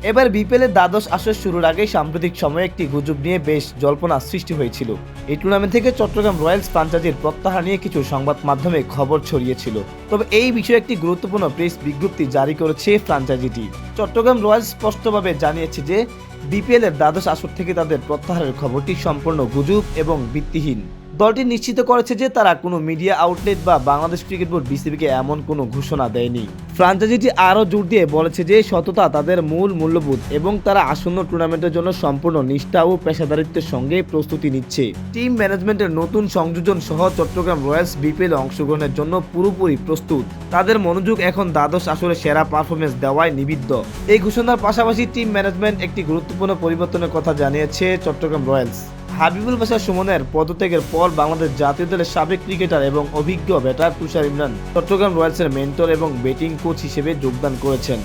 এবার বিপিএলের দ্বাদশ আসর শুরুর আগে সাম্প্রতিক সময়ে একটি গুজব নিয়ে বেশ জল্পনা সৃষ্টি হয়েছিল। এই টুর্নামেন্ট থেকে চট্টগ্রাম রয়্যালস ফ্রাঞ্চাইজির প্রত্যাহার নিয়ে কিছু সংবাদ মাধ্যমে খবর ছড়িয়েছিল। তবে এই বিষয়ে একটি গুরুত্বপূর্ণ প্রেস বিজ্ঞপ্তি জারি করেছে ফ্রাঞ্চাইজিটি চট্টগ্রাম রয়্যালস স্পষ্টভাবে জানিয়েছে যে বিপিএল এর দ্বাদশ আসর থেকে তাদের প্রত্যাহারের খবরটি সম্পূর্ণ গুজব এবং ভিত্তিহীন। দলটি নিশ্চিত করেছে যে তারা কোনো মিডিয়া আউটলেট বা বাংলাদেশ ক্রিকেট বোর্ড, বিসিবিকে এমন কোনো ঘোষণা দেয়নি। ফ্রাঞ্চাইজিটি আরও জোর দিয়ে বলেছে যে সততা তাদের মূল মূল্যবোধ এবং তারা আসন্ন টুর্নামেন্টের জন্য সম্পূর্ণ নিষ্ঠা ও পেশাদারিত্বের সঙ্গে প্রস্তুতি নিচ্ছে। টিম ম্যানেজমেন্টের নতুন সংযোজন সহ চট্টগ্রাম রয়্যালস বিপিএল অংশগ্রহণের জন্য পুরোপুরি প্রস্তুত। তাদের মনোযোগ এখন দ্বাদশ আসরে সেরা পারফরমেন্স দেওয়ায় নিবিদ্ধ। এই ঘোষণার পাশাপাশি টিম ম্যানেজমেন্ট একটি গুরুত্বপূর্ণ পরিবর্তনের কথা জানিয়েছে চট্টগ্রাম রয়্যালস। হাবিবুল বাসার সুমনের পদত্যাগের পর বাংলাদেশ জাতীয় দলের সাবেক ক্রিকেটার এবং অভিজ্ঞ ব্যাটার তুষার ইমরান চট্টগ্রাম রয়্যালসের মেন্টর এবং ব্যাটিং কোচ হিসেবে যোগদান করেছেন।